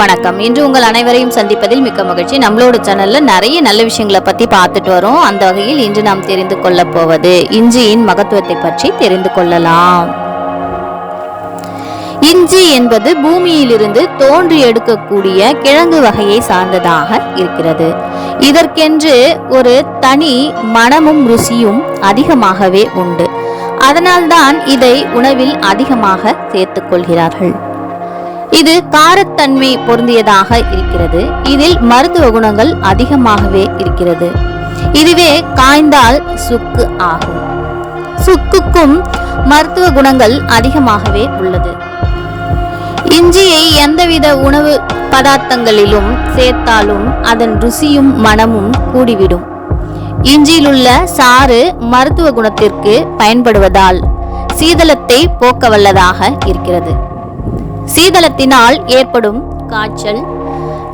வணக்கம். இன்று உங்கள் அனைவரையும் சந்திப்பதில் மிக்க மகிழ்ச்சி. நம்மளோட சேனல்ல நிறைய நல்ல விஷயங்களை பத்தி பார்த்துட்டு வரோம். அந்த வகையில் இன்று நாம் தெரிந்து கொள்ள போவது இஞ்சியின் மகத்துவத்தை பற்றி தெரிந்து கொள்ளலாம். இஞ்சி என்பது பூமியிலிருந்து தோன்றி எடுக்கக்கூடிய கிழங்கு வகையை சார்ந்ததாக இருக்கிறது. இதற்கென்று ஒரு தனி மனமும் ருசியும் அதிகமாகவே உண்டு. அதனால்தான் இதை உணவில் அதிகமாக சேர்த்துக் கொள்கிறார்கள். இது காரத்தன்மை பொருந்தியதாக இருக்கிறது. இதில் மருத்துவ குணங்கள் அதிகமாகவே இருக்கிறது. இதுவே காய்ந்தால் சுக்கு ஆகும். சுக்குக்கும் மருத்துவ குணங்கள் அதிகமாகவே உள்ளது. இஞ்சியை எந்தவித உணவு பதார்த்தங்களிலும் சேர்த்தாலும் அதன் ருசியும் மனமும் கூடிவிடும். இஞ்சியிலுள்ள சாறு மருத்துவ குணத்திற்கு பயன்படுவதால் சீதளத்தை போக்க வல்லதாக இருக்கிறது. சீதளத்தினால் ஏற்படும் காய்ச்சல்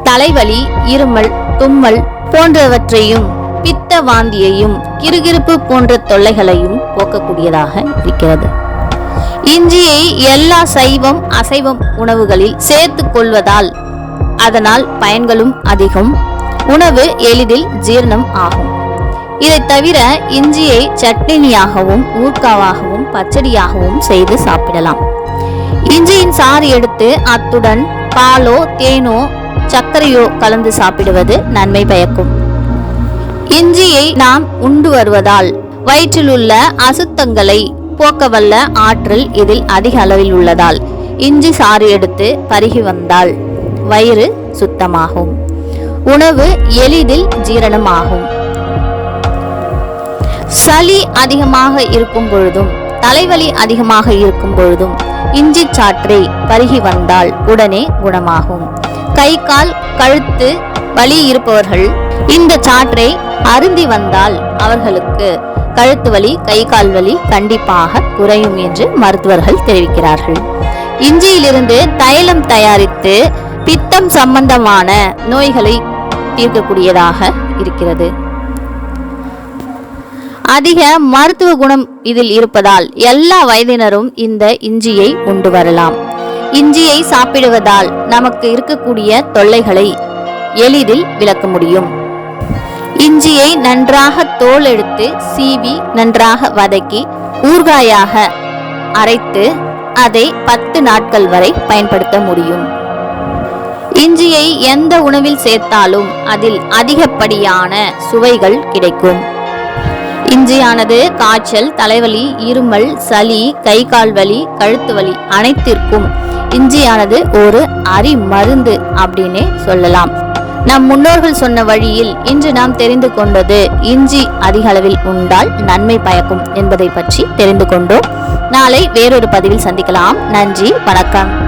தலைவலி இருமல் தும்மல் போன்றவற்றையும் பித்த வாந்தியையும் கிறுகிறுப்பு போன்ற தொல்லைகளையும் போக்கக்கூடியதாக இருக்கிறது. இஞ்சியை எல்லா சைவம் அசைவம் உணவுகளில் சேர்த்து கொள்வதால் அதனால் பயன்களும் அதிகம். உணவு எளிதில் ஜீரணம் ஆகும். இதை தவிர இஞ்சியை சட்னியாகவும் ஊர்காவாகவும் பச்சடியாகவும் செய்து சாப்பிடலாம். இஞ்சியின் சாறு எடுத்து அத்துடன் பாலோ தேனோ சர்க்கரையோ கலந்து சாப்பிடுவது நன்மை பயக்கும். இஞ்சியை நாம் உண்டு வருவதால் வயிற்றிலுள்ள அசுத்தங்களை போக்க வல்ல ஆற்றல் இதில் அதிக அளவில் உள்ளதால் இஞ்சி சாறு எடுத்து பருகி வந்தால் வயிறு சுத்தமாகும். உணவு எளிதில் ஜீரணமாகும். சளி அதிகமாக இருக்கும் பொழுதும் தலைவலி அதிகமாக இருக்கும் பொழுதும் இஞ்சி சாற்றை பருகி வந்தால் உடனே குணமாகும். கை கால் கழுத்து வலி இருப்பவர்கள் இந்த சாற்றை அருந்தி வந்தால் அவர்களுக்கு கழுத்து வலி கை கால் வலி கண்டிப்பாக குறையும் என்று மருத்துவர்கள் தெரிவிக்கிறார்கள். இஞ்சியிலிருந்து தைலம் தயாரித்து பித்தம் சம்பந்தமான நோய்களை தீர்க்கக்கூடியதாக இருக்கிறது. அதிக மருத்துவ குணம் இதில் இருப்பதால் எல்லா வயதினரும் இந்த இஞ்சியை உண்டு வரலாம். இஞ்சியை சாப்பிடுவதால் நமக்கு இருக்கக்கூடிய தொல்லைகளை எளிதில் விளக்க முடியும். இஞ்சியை நன்றாக தோல் எடுத்து சீவி நன்றாக வதக்கி ஊறுகாயாக அரைத்து அதை பத்து நாட்கள் வரை பயன்படுத்த முடியும். இஞ்சியை எந்த உணவில் சேர்த்தாலும் அதில் அதிகப்படியான சுவைகள் கிடைக்கும். இஞ்சியானது காய்ச்சல் தலைவலி இருமல் சளி கை கால் வலி கழுத்து வலி அனைத்திற்கும் இஞ்சியானது ஒரு அரி மருந்து அப்படின்னே சொல்லலாம். நம் முன்னோர்கள் சொன்ன வழியில் இன்று நாம் தெரிந்து கொண்டது இஞ்சி அதிக அளவில் உண்டால் நன்மை பயக்கும் என்பதை பற்றி தெரிந்து கொண்டோம். நாளை வேறொரு பதிவில் சந்திக்கலாம். நன்றி வணக்கம்.